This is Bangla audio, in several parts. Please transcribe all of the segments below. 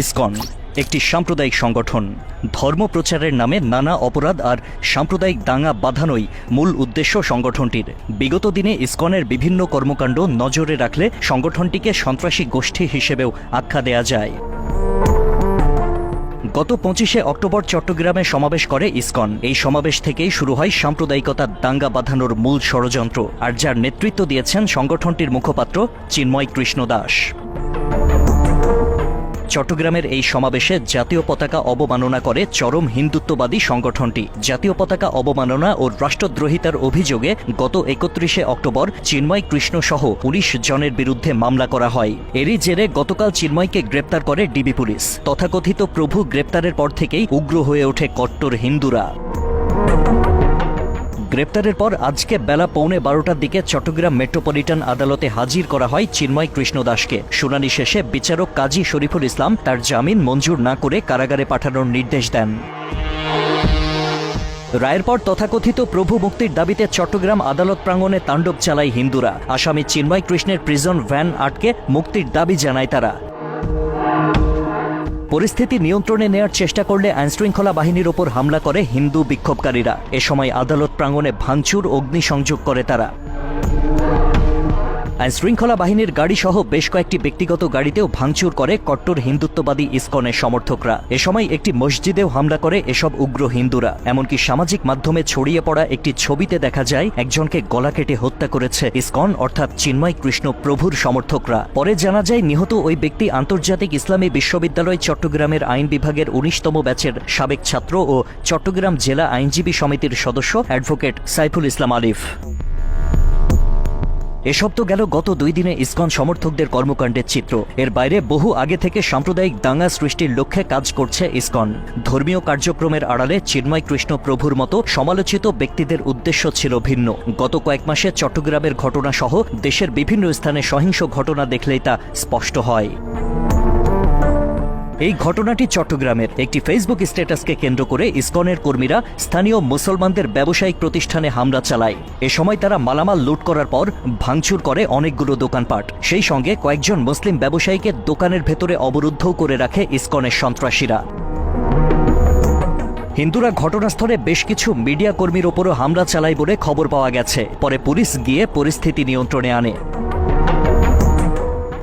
ইসকন, একটি সাম্প্রদায়িক সংগঠন। ধর্ম প্রচারের নামে নানা অপরাধ আর সাম্প্রদায়িক দাঙ্গা বাঁধানোই মূল উদ্দেশ্য সংগঠনটির। বিগত দিনে ইসকনের বিভিন্ন কর্মকাণ্ড নজরে রাখলে সংগঠনটিকে সন্ত্রাসী গোষ্ঠী হিসেবেও আখ্যা দেয়া যায়। গত পঁচিশে অক্টোবর চট্টগ্রামে সমাবেশ করে ইসকন। এই সমাবেশ থেকেই শুরু হয় সাম্প্রদায়িকতার দাঙ্গা বাঁধানোর মূল ষড়যন্ত্র, আর যার নেতৃত্ব দিয়েছেন সংগঠনটির মুখপাত্র চিন্ময় কৃষ্ণ দাস। চট্টগ্রামের এই সমাবেশে জাতীয় পতাকা অবমাননা করে চরম হিন্দুত্ববাদী সংগঠনটি। জাতীয় পতাকা অবমাননা ও রাষ্ট্রদ্রোহিতার অভিযোগে গত একত্রিশে অক্টোবর চিন্ময় কৃষ্ণ সহ পুলিশ জনের বিরুদ্ধে মামলা করা হয়। এরই জেরে গতকাল চিন্ময়কে গ্রেপ্তার করে ডিবি পুলিশ। তথাকথিত প্রভু গ্রেপ্তারের পর থেকেই উগ্র হয়ে ওঠে কট্টর হিন্দুরা। গ্রেপ্তারের পর আজকে বেলা পৌনে বারোটার দিকে চট্টগ্রাম মেট্রোপলিটন আদালতে হাজির করা হয় চিন্ময় কৃষ্ণ দাসকে। শুনানি শেষে বিচারক কাজী শরীফুল ইসলাম তার জামিন মঞ্জুর না করে কারাগারে পাঠানোর নির্দেশ দেন। রায়ের পর তথাকথিত প্রভু মুক্তির দাবিতে চট্টগ্রাম আদালত প্রাঙ্গণে তাণ্ডব চালায় হিন্দুরা। আসামি চিন্ময় কৃষ্ণের প্রিজন ভ্যান আটকে মুক্তির দাবি জানায় তারা। পরিস্থিতি নিয়ন্ত্রণে নেয়ার চেষ্টা করলে আইনশৃঙ্খলা বাহিনীর ওপর হামলা করে হিন্দু বিক্ষোভকারীরা। এ সময় আদালত প্রাঙ্গণে ভাঙচুর, অগ্নিসংযোগ করে তারা। আইনশৃঙ্খলা বাহিনীর গাড়ি সহ বেশ কয়েকটি ব্যক্তিগত গাড়িতেও ভাঙচুর করে কট্টর হিন্দুত্ববাদী ইসকনের সমর্থকরা। এ সময় একটি মসজিদেও হামলা করে এসব উগ্র হিন্দুরা। এমনকি সামাজিক মাধ্যমে ছড়িয়ে পড়া একটি ছবিতে দেখা যায়, একজনকে গলা কেটে হত্যা করেছে ইসকন, অর্থাৎ চিন্ময় কৃষ্ণ প্রভুর সমর্থকরা। পরে জানা যায়, নিহত ওই ব্যক্তি আন্তর্জাতিক ইসলামী বিশ্ববিদ্যালয় চট্টগ্রামের আইন বিভাগের উনিশতম ব্যাচের সাবেক ছাত্র ও চট্টগ্রাম জেলা আইনজীবী সমিতির সদস্য অ্যাডভোকেট সাইফুল ইসলাম আলিফ। এসব তো গেল গত দুই দিনে ইসকন সমর্থকদের কর্মকাণ্ডের চিত্র। এর বাইরে বহু আগে থেকে সাম্প্রদায়িক দাঙ্গা সৃষ্টির লক্ষ্যে কাজ করছে ইসকন। ধর্মীয় কার্যক্রমের আড়ালে চিন্ময় কৃষ্ণ প্রভুর মতো সমালোচিত ব্যক্তিদের উদ্দেশ্য ছিল ভিন্ন। গত কয়েক মাসে চট্টগ্রামের ঘটনা সহ দেশের বিভিন্ন স্থানে সহিংস ঘটনা দেখলেই তা স্পষ্ট হয়। এই ঘটনাটি চট্টগ্রামের একটি ফেসবুক স্ট্যাটাসকে কেন্দ্র করে ইসকনের কর্মীরা স্থানীয় মুসলমানদের ব্যবসায়িক প্রতিষ্ঠানে হামলা চালায়। এ সময় তারা মালামাল লুট করার পর ভাঙচুর করে অনেকগুলো দোকানপাট। সেই সঙ্গে কয়েকজন মুসলিম ব্যবসায়ীকে দোকানের ভেতরে অবরুদ্ধও করে রাখে ইসকনের সন্ত্রাসীরা। হিন্দুরা ঘটনাস্থলে বেশ কিছু মিডিয়া কর্মীর ওপরও হামলা চালায় বলে খবর পাওয়া গেছে। পরে পুলিশ গিয়ে পরিস্থিতি নিয়ন্ত্রণে আনে।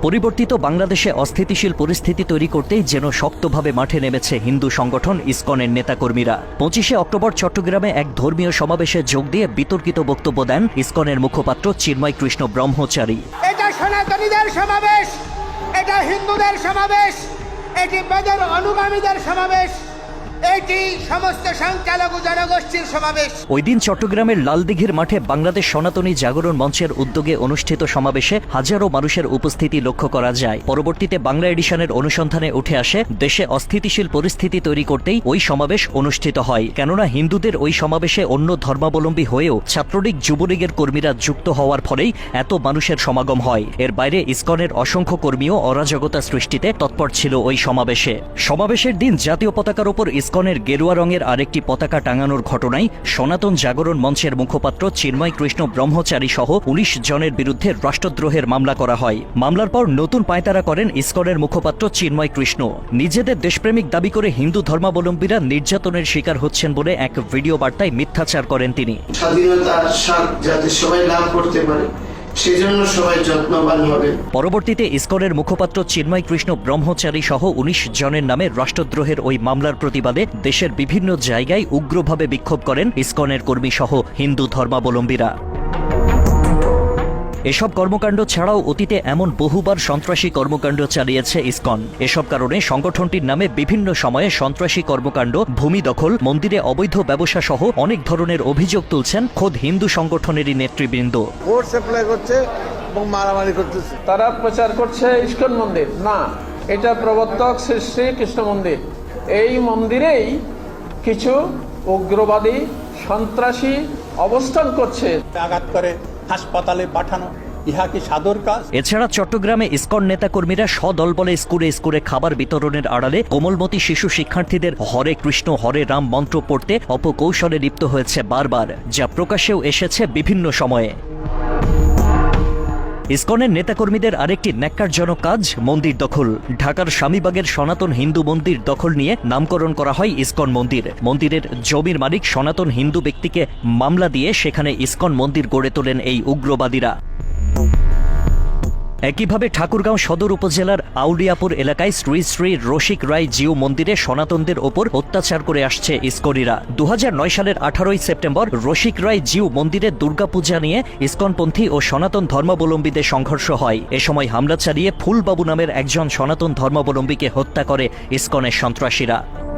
পরিবর্তিত বাংলাদেশে অস্থিতিশীল পরিস্থিতি তৈরি করতেই যেন শক্তভাবে মাঠে নেমেছে হিন্দু সংগঠন ইসকনের নেতাকর্মীরা। পঁচিশে অক্টোবর চট্টগ্রামে এক ধর্মীয় সমাবেশে যোগ দিয়ে বিতর্কিত বক্তব্য দেন ইসকনের মুখপাত্র চিন্ময় কৃষ্ণ ব্রহ্মচারী। এটা সনাতনীদের সমাবেশ, এটা হিন্দুদের সমাবেশ, এটি বেদের অনুগামীদের সমাবেশ। এটি সমস্ত সংখ্যালঘু জনগোষ্ঠীর সমাবেশ। ওই দিন চট্টগ্রামের লালদিঘির মাঠে বাংলাদেশ সনাতনী জাগরণ মঞ্চের উদ্যোগে অনুষ্ঠিত সমাবেশে হাজারো মানুষের উপস্থিতি লক্ষ্য করা যায়। পরবর্তীতে বাংলা এডিশনের অনুসন্ধানে উঠে আসে, দেশে অস্থিতিশীল পরিস্থিতি তৈরি করতেই ওই সমাবেশ অনুষ্ঠিত হয়। কেননা হিন্দুদের ওই সমাবেশে অন্য ধর্মাবলম্বী হয়েও ছাত্রলীগ, যুবলীগের কর্মীরা যুক্ত হওয়ার ফলেই এত মানুষের সমাগম হয়। এর বাইরে ইসকনের অসংখ্য কর্মীও অরাজকতা সৃষ্টিতে তৎপর ছিল ওই সমাবেশে। সমাবেশের দিন জাতীয় পতাকার ওপর ইসকনের গেরুয়া রঙের আরেকটি পতাকা টাঙানোর ঘটনায় সনাতন জাগরণ মঞ্চের মুখপাত্র চিন্ময় কৃষ্ণ ব্রহ্মচারী সহ উনিশ জনের বিরুদ্ধে রাষ্ট্রদ্রোহের মামলা করা হয়। মামলার পর নতুন পায়তারা করেন ইসকনের মুখপাত্র চিন্ময় কৃষ্ণ। নিজেদের দেশপ্রেমিক দাবি করে হিন্দু ধর্মাবলম্বীরা নির্যাতনের শিকার হচ্ছেন বলে এক ভিডিও বার্তায় মিথ্যাচার করেন তিনি। স্বাধীনতার স্বাদ যাতে সবাই লাভ করতে পারে। পরবর্তীতে ইসকনের মুখপাত্র চিন্ময় কৃষ্ণ ব্রহ্মচারী সহ উনিশ জনের নামে রাষ্ট্রদ্রোহের ওই মামলার প্রতিবাদে দেশের বিভিন্ন জায়গায় উগ্রভাবে বিক্ষোভ করেন ইসকনের কর্মী সহ হিন্দু ধর্মাবলম্বীরা। এসব কর্মকাণ্ড ছাড়াও অতীতে এমন বহুবার সন্ত্রাসী কর্মকাণ্ড চালিয়েছে ইসকন। এসব কারণে সংগঠনটির নামে বিভিন্ন সময়ে সন্ত্রাসী কর্মকাণ্ড ভূমি দখল মন্দিরে অবৈধ ব্যবসা সহ অনেক ধরনের অভিযোগ তুলছেন খোদ হিন্দু সংগঠনেরই নেতৃবৃন্দ। করছে এবং মারামারি করতেছে। তারা প্রচার করছে ইস্কন মন্দির। না এটা প্রবর্তক শ্রী শ্রী কৃষ্ণ মন্দির। এই মন্দিরেই কিছু উগ্রবাদী সন্ত্রাসী অবস্থান করছে। আঘাত করে। হাসপাতালে পাঠানো এছাড়া চট্টগ্রামে ইসকন নেতাকর্মীরা সদলবলে স্কুলে স্কুলে খাবার বিতরণের আড়ালে কোমলমতি শিশু শিক্ষার্থীদের হরে কৃষ্ণ, হরে রাম মন্ত্র পড়তে অপকৌশলে লিপ্ত হয়েছে বারবার, যা প্রকাশেও এসেছে বিভিন্ন সময়ে। ইসকনের নেতাকর্মীদের আরেকটি ন্যাক্কারজনক কাজ, মন্দির দখল। ঢাকার স্বামীবাগের সনাতন হিন্দু মন্দির দখল নিয়ে নামকরণ করা হয় ইসকন মন্দির। মন্দিরের জমির মালিক সনাতন হিন্দু ব্যক্তিকে মামলা দিয়ে সেখানে ইসকন মন্দির গড়ে তোলেন এই উগ্রবাদীরা। একইভাবে ঠাকুরগাঁও সদর উপজেলার আউলিয়াপুর এলাকায় শ্রী শ্রী রসিক রায় জিউ মন্দিরে সনাতনদের ওপর অত্যাচার করে আসছে ইস্করিরা। দু সালের আঠারোই সেপ্টেম্বর রসিক রায় জিউ মন্দিরে দুর্গাপূজা নিয়ে ইস্কনপন্থী ও সনাতন ধর্মাবলম্বীদের সংঘর্ষ হয়। এ সময় হামলা চালিয়ে ফুলবাবু নামের একজন সনাতন ধর্মাবলম্বীকে হত্যা করে ইস্কনের সন্ত্রাসীরা।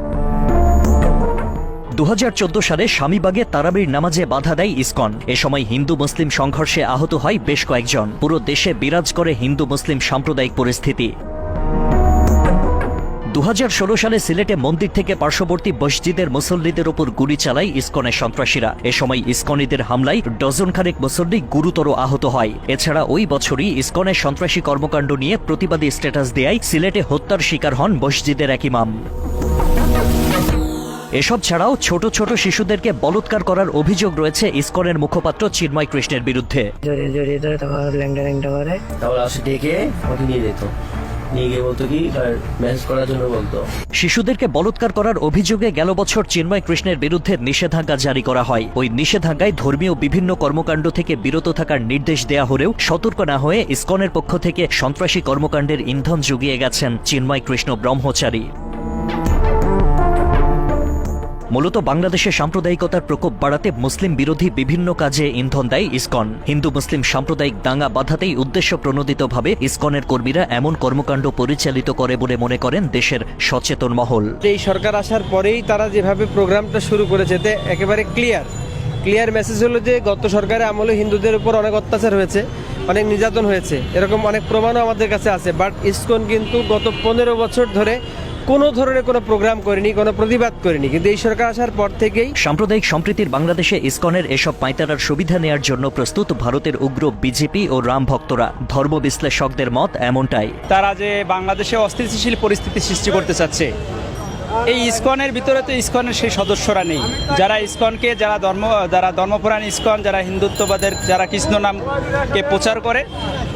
দু হাজার চৌদ্দ সালে স্বামীবাগে তারাবির নামাজে বাধা দেয় ইসকন। এ সময় হিন্দু মুসলিম সংঘর্ষে আহত হয় বেশ কয়েকজন। পুরো দেশে বিরাজ করে হিন্দু মুসলিম সাম্প্রদায়িক পরিস্থিতি। দুহাজার ষোলো সালে সিলেটে মন্দির থেকে পার্শ্ববর্তী মসজিদের মুসল্লিদের ওপর গুলি চালায় ইসকনের সন্ত্রাসীরা। এ সময় ইসকনিদের হামলায় ডজন খানেক মুসল্লি গুরুতর আহত হয়। এছাড়া ওই বছরই ইসকনের সন্ত্রাসী কর্মকাণ্ড নিয়ে প্রতিবাদী স্ট্যাটাস দেয় সিলেটে হত্যার শিকার হন মসজিদের এক ইমাম। এসব ছাড়াও ছোট ছোট শিশুদেরকে বলৎকার করার অভিযোগ রয়েছে ইসকনের মুখপাত্র চিন্ময় কৃষ্ণের বিরুদ্ধে। জড়িয়ে জড়িয়ে ধরে তারপর ল্যাংটা ল্যাংটা করে। তারপর আসে ডেকে আমাকে নিয়ে যেত। নিয়ে গিয়ে বলতো কি ম্যানেজ করার জন্য বলতো। শিশুদেরকে বলৎকার করার অভিযোগে গেল বছর চিন্ময় কৃষ্ণের বিরুদ্ধে নিষেধাজ্ঞা জারি করা হয়। ওই নিষেধাজ্ঞায় ধর্মীয় বিভিন্ন কর্মকাণ্ড থেকে বিরত থাকার নির্দেশ দেয়া হলেও সতর্ক না হয়ে ইসকনের পক্ষ থেকে সন্ত্রাসী কর্মকাণ্ডের ইন্ধন জুগিয়ে গেছেন চিন্ময় কৃষ্ণ ব্রহ্মচারী। মূলত বাংলাদেশে সাম্প্রদায়িকতার প্রকোপ বাড়াতে মুসলিম বিরোধী বিভিন্ন কাজে ইন্ধন দেয় ইসকন। হিন্দু, মুসলিম সাম্প্রদায়িক দাঙ্গা বাধাতেই উদ্দেশ্য প্রণোদিতভাবে ইসকনের কর্মীরা এমন কর্মকাণ্ড পরিচালিত করে বলে মনে করেন দেশের সচেতন মহল। এই সরকার আসার পরেই তারা যেভাবে প্রোগ্রামটা শুরু করেছে তে একেবারে ক্লিয়ার। ক্লিয়ার মেসেজ হলো যে, গত সরকারের আমলে হিন্দুদের উপর অনেক অত্যাচার হয়েছে, অনেক নির্যাতন হয়েছে। এরকম অনেক প্রমাণও আমাদের কাছে আছে। বাট ইসকন কিন্তু গত পনেরো বছর ধরে কোনো ধরনের কোনো প্রোগ্রাম করেনি কোনো প্রতিবাদ করেনি কিন্তু এই সরকার আসার পর থেকেই সাম্প্রদায়িক সম্প্রীতির বাংলাদেশে ইসকনের এসব পাঁয়তারার সুবিধা নেয়ার জন্য প্রস্তুত ভারতের উগ্র বিজেপি ও রাম ভক্তরা। ধর্ম বিশ্লেষকদের মত এমনটাই। তারা যে বাংলাদেশে অস্থিতিশীল পরিস্থিতি সৃষ্টি করতে চাচ্ছে এই ইসকনের ভিতরে তো ইসকনের সেই সদস্যরা নেই। যারা ইসকনকে যারা ধর্ম যারা ধর্মপুরাণ ইসকন যারা হিন্দুত্ববাদের যারা কৃষ্ণ নামকে প্রচার করে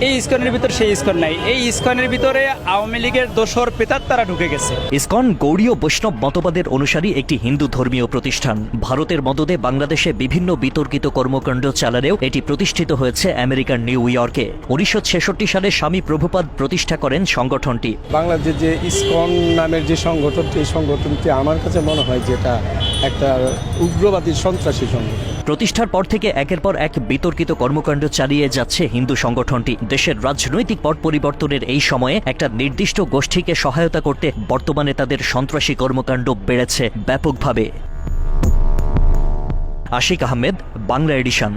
এই ইসকনের ভিতরে সেই ইসকন নাই। এই ইসকনের ভিতরে আওয়ামী লীগের দোসর পেতার তারা ঢুকে গেছে। ইসকন গৌড়ীয় বৈষ্ণব মতবাদের অনুসারী একটি হিন্দু ধর্মীয় প্রতিষ্ঠান। ভারতের মদদে বাংলাদেশে বিভিন্ন বিতর্কিত কর্মকাণ্ড চালালেও এটি প্রতিষ্ঠিত হয়েছে আমেরিকার নিউ ইয়র্কে। উনিশশো ছেষট্টি সালে স্বামী প্রভুপাদ প্রতিষ্ঠা করেন সংগঠনটি। বাংলাদেশ যে ইসকন নামের যে সংগঠনটি সংগঠনটি আমার কাছে মনে হয় যেটা একটা উগ্রবাদী সন্ত্রাসী সংগঠন? প্রতিষ্ঠার পর থেকে একের পর এক বিতর্কিত কর্মকাণ্ড চালিয়ে যাচ্ছে হিন্দু সংগঠনটি। দেশের রাজনৈতিক পট পরিবর্তনের এই সময়ে একটা নির্দিষ্ট গোষ্ঠীকে সহায়তা করতে বর্তমানে তাদের সন্ত্রাসী কর্মকাণ্ড বেড়েছে ব্যাপকভাবে। আশিক আহমেদ, বাংলা এডিশন।